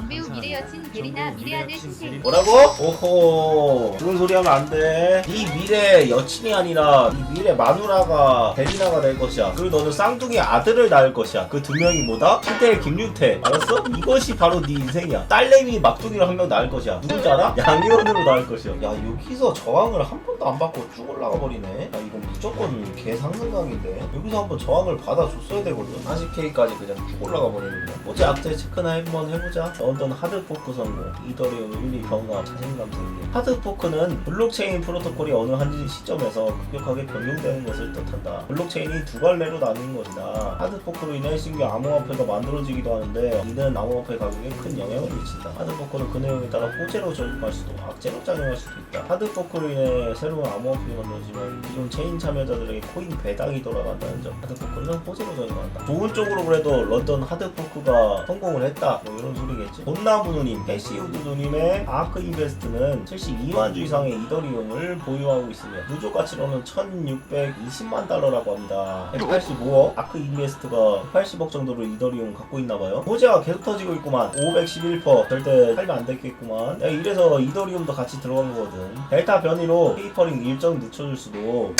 정배우 미래 여친 베리나 미래 아들 신세 뭐라고? 오호. 그런 소리 하면 안돼. 이 미래 여친이 아니라 이 미래 마누라가 베리나가 될 것이야. 그리고 너는 쌍둥이 아들을 낳을 것이야. 그 두 명이 뭐다? 신태일 김윤태. 알았어? 이것이 바로 네 인생이야. 딸내미 막둥이를 한 명 낳을 것이야. 누군지 알아? 양희원으로 낳을 것이야. 야 여기서 저항을 한 번도 안 받고 쭉 올라가 버리네. 야 이건 무조건 개상승강인데. 여기서 한번 저항을 받아줬어야 되거든. 40K까지 그냥 쭉 올라가 버리는 거야 어제 악재 체크나 한번 해보자 런던 하드포크 성공 이더리움 1, 2 경과 자신감 생김 하드포크는 블록체인 프로토콜이 어느 한 시점에서 급격하게 변경되는 것을 뜻한다. 블록체인이 두 갈래로 나뉜 것이다. 하드포크로 인해 신규 암호화폐가 만들어지기도 하는데 이는 암호화폐 가격에 큰 영향을 미친다. 하드포크는 그 내용에 따라 호재로 적용할 수도 악재로 작용할 수도 있다. 하드포크로 인해 새로운 암호화폐가 만들어지면 기존 체인 참여자들에게 코인 배당이 돌아간다는 점. 하드포크는 호재로 적용한다. 좋은 쪽으로 그래도 런던 하드포크가 성공을 했다. 뭐 이런 소리겠지 돈나무 누님 패시우드 누님의 아크 인베스트는 72만 주 이상의 이더리움을 보유하고 있으며 누적 가치로는 1620만 달러라고 합니다. 185억? 아크 인베스트가 80억 정도로 이더리움 갖고 있나봐요. 호재가 계속 터지고 있구만. 511% 절대 살면 안 되겠구만. 야, 이래서 이더리움도 같이 들어간 거거든. 델타 변이로 페이퍼링 일정 늦춰줄 수도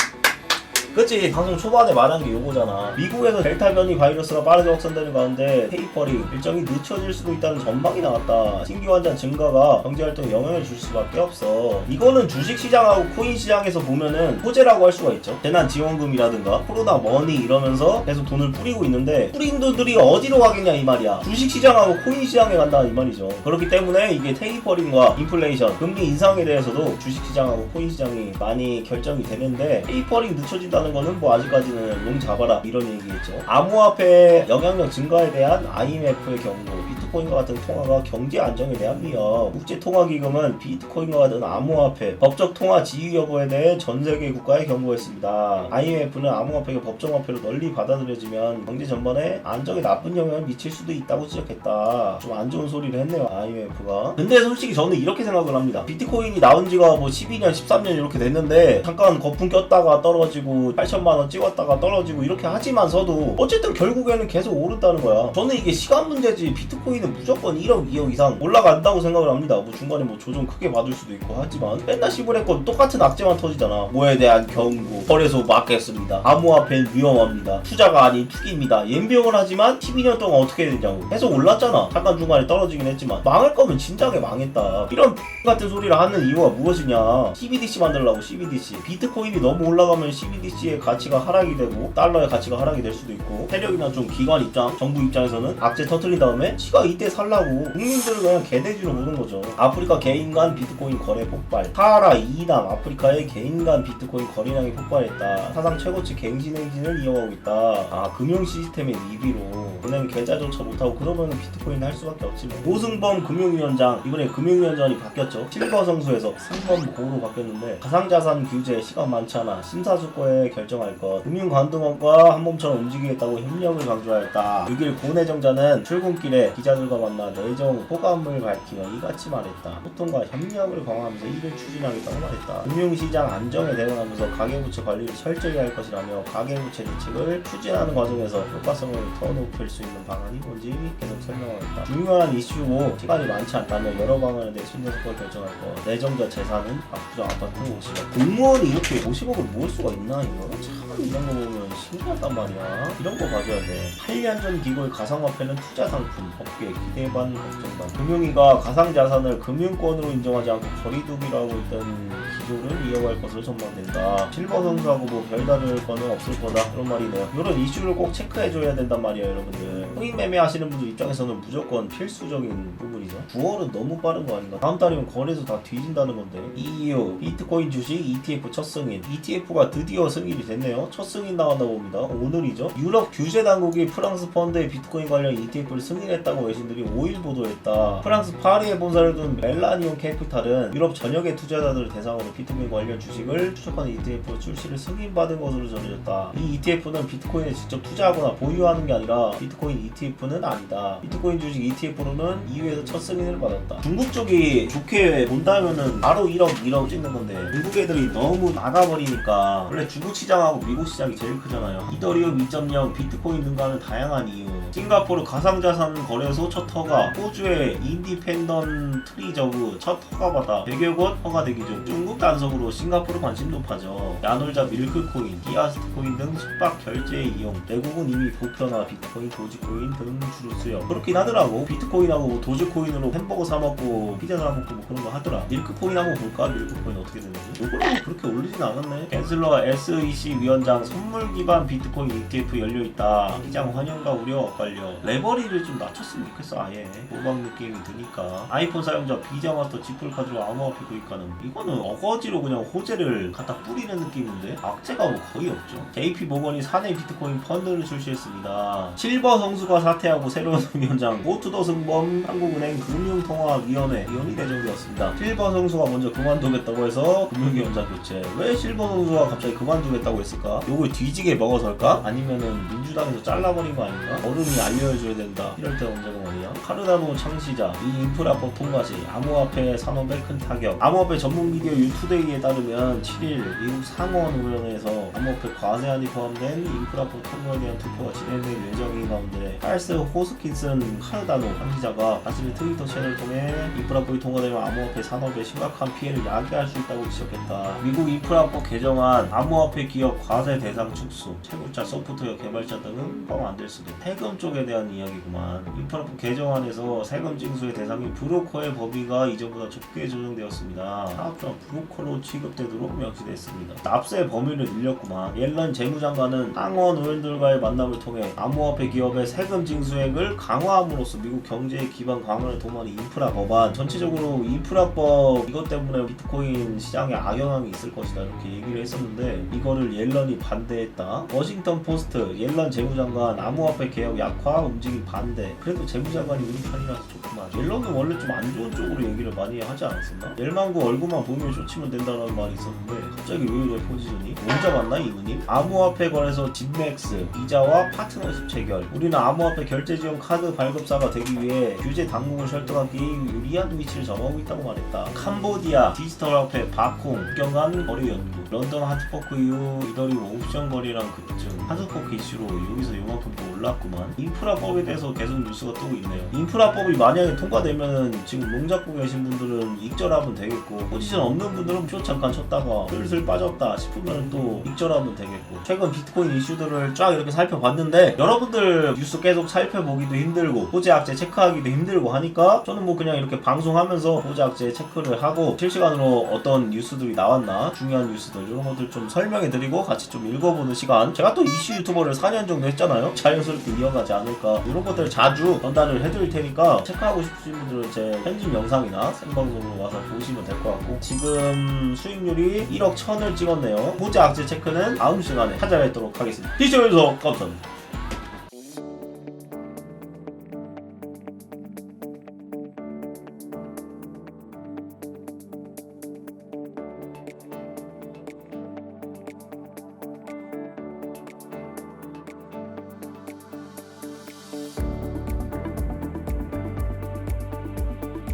그치 방송 초반에 말한 게 요거잖아. 미국에서 델타 변이 바이러스가 빠르게 확산되는 가운데 페이퍼링 일정이 늦춰질 수도 있다는 전망이 나왔다. 신규 환자 증가가 경제활동에 영향을 줄 수밖에 없어. 이거는 주식시장하고 코인시장에서 보면은 호재라고 할 수가 있죠. 재난 지원금이라든가 코로나 머니 이러면서 계속 돈을 뿌리고 있는데 뿌린 돈들이 어디로 가겠냐 이 말이야. 주식시장하고 코인시장에 간다 이 말이죠. 그렇기 때문에 이게 테이퍼링과 인플레이션 금리 인상에 대해서도 주식시장하고 코인시장이 많이 결정이 되는데 테이퍼링 늦춰진다 는 거는 뭐 아직까지는 롱 잡아라 이런 얘기겠죠. 암호화폐 영향력 증가에 대한 IMF의 경고 비트코인과 같은 통화가 경제 안정에 대한 위협 국제통화기금은 비트코인과 같은 암호화폐 법적 통화 지위 여부에 대해 전 세계 국가에 경고했습니다. IMF는 암호화폐가 법정화폐로 널리 받아들여지면 경제 전반에 안정에 나쁜 영향을 미칠 수도 있다고 지적했다. 좀 안 좋은 소리를 했네요 IMF가. 근데 솔직히 저는 이렇게 생각을 합니다. 비트코인이 나온 지가 뭐 12년 13년 이렇게 됐는데 잠깐 거품 꼈다가 떨어지고 8천만 원 찍었다가 떨어지고 이렇게 하지만서도 어쨌든 결국에는 계속 오른다는 거야. 저는 이게 시간 문제지 비트코인 은 무조건 1억 2억 이상 올라간다고 생각을 합니다. 뭐 중간에 뭐 조정 크게 받을 수도 있고 하지만 맨날 시부했건 똑같은 악재만 터지잖아. 뭐에 대한 경고 거래소 막겠습니다. 암호화폐는 위험합니다. 투자가 아닌 투기입니다. 옌병을 하지만 12년 동안 어떻게 되냐고. 계속 올랐잖아. 잠깐 중간에 떨어지긴 했지만 망할 거면 진작에 망했다. 이런 같은 소리를 하는 이유가 무엇이냐. CBDC 만들려고 CBDC 비트코인이 너무 올라가면 CBDC의 가치가 하락이 되고 달러의 가치가 하락이 될 수도 있고 세력이나 좀 기관 입장 정부 입장에서는 악재 터트린 다음에 지가 이때 살라고. 국민들을 그냥 개돼지로 보는 거죠. 아프리카 개인 간 비트코인 거래 폭발. 사하라 이남 아프리카의 개인 간 비트코인 거래량이 폭발했다. 사상 최고치 갱신 행진을 이어가고 있다. 아 금융 시스템의 위비로 은행 계좌조차 못하고 그러면 비트코인 할 수밖에 없지 뭐. 오승범 금융위원장 이번에 금융위원장이 바뀌었죠. 실버 성수에서 3번 고로 바뀌었는데 가상자산 규제 시간 많지 않아. 심사숙고에 결정할 것. 금융관등원과 한 몸처럼 움직이겠다고 협력을 강조하였다. 6일 고내정자는 출근길에 기자들과 만나 내정 호감을 밝히며 이같이 말했다. 소통과 협력을 강화하면서 이를 추진하겠다고 말했다. 금융시장 안정에 대응하면서 가계부채 관리를 철저히 할 것이라며 가계부채 대책을 추진하는 과정에서 효과성을 더 높일 수 있는 방안이 뭔지 계속 설명하였다. 중요한 이슈고 시간이 많지 않다면 여러 방안에 대해 심사숙고를 결정할 것 내정자 재산은 압구정 아파트 50억. 공무원이 이렇게 50억을 모을 수가 있나 이거 참 이런 거 보면 신기하단 말이야. 이런 거 봐줘야 돼. 8년 전 기고의 가상화폐는 투자 상품 업계 기대 반 걱정 반. 금융위가 가상자산을 금융권으로 인정하지 않고 거리두기라고 있던 기조를 이어갈 것으로 전망된다. 실버 성수하고 뭐 별다를 거는 없을 거다. 그런 말이네요. 이런 이슈를 꼭 체크해줘야 된단 말이에요 여러분들. 코인 매매 하시는 분들 입장에서는 무조건 필수적인 부분이죠. 9월은 너무 빠른 거 아닌가? 다음 달이면 거래소 다 뒤진다는 건데. EU 비트코인 주식 ETF 첫 승인. ETF가 드디어 승인이 됐네요. 첫 승인 나왔나 봅니다. 오늘이죠. 유럽 규제 당국이 프랑스 펀드의 비트코인 관련 ETF를 승인했다고 외신들이 5일 보도했다. 프랑스 파리에 본사를 둔 멜라니온 캐피탈은 유럽 전역의 투자자들을 대상으로 비트코인 관련 주식을 추적하는 ETF 출시를 승인받은 것으로 전해졌다. 이 ETF는 비트코인에 직접 투자하거나 보유하는 게 아니라 비트코인 ETF는 아니다. 비트코인 주식 ETF로는 EU에서 첫 승인을 받았다. 중국 쪽이 좋게 본다면은 바로 1억 1억 찍는 건데 중국 애들이 너무 나가버리니까 원래 중국 시장하고 미국 시장이 제일 크잖아요. 이더리움 2.0 비트코인 등과는 다양한 이유. 싱가포르 가상자산 거래소 첫 허가, 호주의 인디펜던 트리저브 첫 허가받아 100여 곳 허가 대기 중. 중국 단속으로 싱가포르 관심 높아져. 야놀자 밀크코인, 디아스트코인 등 숙박 결제 이용. 외국은 이미 보편화, 비트코인, 도지코인 등 주로 쓰여. 그렇긴 하더라고. 비트코인하고 뭐 도지코인으로 햄버거 사 먹고 피자 사 먹고 뭐 그런 거 하더라. 밀크코인 한번 볼까? 밀크코인 어떻게 되는지. 이걸로 그렇게 올리진 않았네. 캔슬러 SEC 위원장 선물 기반 비트코인 ETF 열려 있다. 시장 환영과 우려 엇갈려. 레버리를 좀 낮췄으면 좋겠어 아예. 모방 느낌이 드니까. 아이폰 사용자 비자 마스터 지플 카드로 암호화폐 구입 가능. 이거는 어거지로 그냥 호재를 갖다 뿌리는 느낌인데 악재가 뭐 거의 없죠. JP 모건이 사내 비트코인 펀드를 출시했습니다. 실버 성수가 사퇴하고 새로운 위원장 고투더 승범 한국은행 금융통화위원회 위원이 내정되었습니다. 실버 성수가 먼저 그만두겠다고 해서 금융 위원장 교체. 왜 실버 성수가 갑자기 그만두겠다고 했을까? 요걸 뒤지게 먹어설까? 아니면은 민주당에서 잘라버린 거 아닌가? 어른이 알려줘야 된다. 이럴 때 언제가 말이야. 카르다노 창시자, 이 인프라법 통과 시 암호화폐 산업에 큰 타격. 암호화폐 전문 미디어 유투데이에 따르면 7일 미국 상원 의원에서 암호화폐 과세안이 포함된 인프라법 통과에 대한 투표가 진행될 예정인 가운데 찰스 호스킨슨 카르다노 창시자가 자신의 트위터 채널을 통해 인프라법이 통과되면 암호화폐 산업에 심각한 피해를 야기할 수 있다고 지적했다. 미국 인프라법 개정안 암호화폐 기업 과세 대상 축소, 채굴자, 소프트웨어 개발자 등은 포함 안 될 수도. 세금 쪽에 대한 이야기구만. 인프라법 개정안에서 세금 징수의 대상인 브로커의 범위가 이전보다 좁게 조정되었습니다. 사업자는 브로커로 취급되도록 명시됐습니다. 납세 범위를 늘렸구만. 옐런 재무장관은 상원 의원들과의 만남을 통해 암호화폐 기업의 세금 징수액을 강화함으로써 미국 경제의 기반 강화를 도모하는 인프라 법안 전체적으로 인프라법 이것 때문에 비트코인 시장에 악영향이 있을 것이다 이렇게 얘기를 했었는데 이거를 옐런이 반대했다. 워싱턴 포스트 옐런 재무장관 암호화폐 개혁 약화 움직임 반대. 그래도 재무장관이 우리 편이라서 좋구만. 옐런은 원래 좀 안 좋은 쪽으로 얘기를 많이 하지 않았었나? 옐만구 얼굴만 보면 쇼치면 된다는 말이 있었는데 갑자기 왜 이래 포지션이? 못 잡았나 이분이? 암호화폐 거래소 진맥스 이자와 파트너십 체결. 우리는 암호화폐 결제 지원 카드 발급사가 되기 위해 규제 당국을 설득하기 유리한 위치를 점하고 있다고 말했다. 캄보디아 디지털 화폐 바콩 국경간 거래 연구. 런던 하트포크 이후 이더리움 옵션 거래량 급증. 하트포크 이슈로 여기서 요만큼 더 올랐구만. 인프라법에 대해서 계속 뉴스가 뜨고 있네요. 인프라법이 만약에 통과되면은 지금 농 잡고 계신 분들은 익절하면 되겠고 포지션 없는 분들은 표 잠깐 쳤다가 슬슬 빠졌다 싶으면 또 익절하면 되겠고 최근 비트코인 이슈들을 쫙 이렇게 살펴봤는데 여러분들 뉴스 계속 살펴보기도 힘들고 호재 악재 체크하기도 힘들고 하니까 저는 뭐 그냥 이렇게 방송하면서 호재 악재 체크를 하고 실시간으로 어떤 뉴스 들이 나왔나? 중요한 뉴스들 이런 것들 좀 설명해 드리고 같이 좀 읽어보는 시간. 제가 또 이슈 유튜버를 4년 정도 했잖아요. 자연스럽게 이어가지 않을까. 이런 것들 자주 전달을 해드릴 테니까 체크하고 싶으신 분들은 제 편집 영상이나 생방송으로 와서 보시면 될 것 같고. 지금 수익률이 1억 1000을 찍었네요. 호재 악재 체크는 다음 시간에 찾아뵙도록 하겠습니다. 시청해주셔서 감사합니다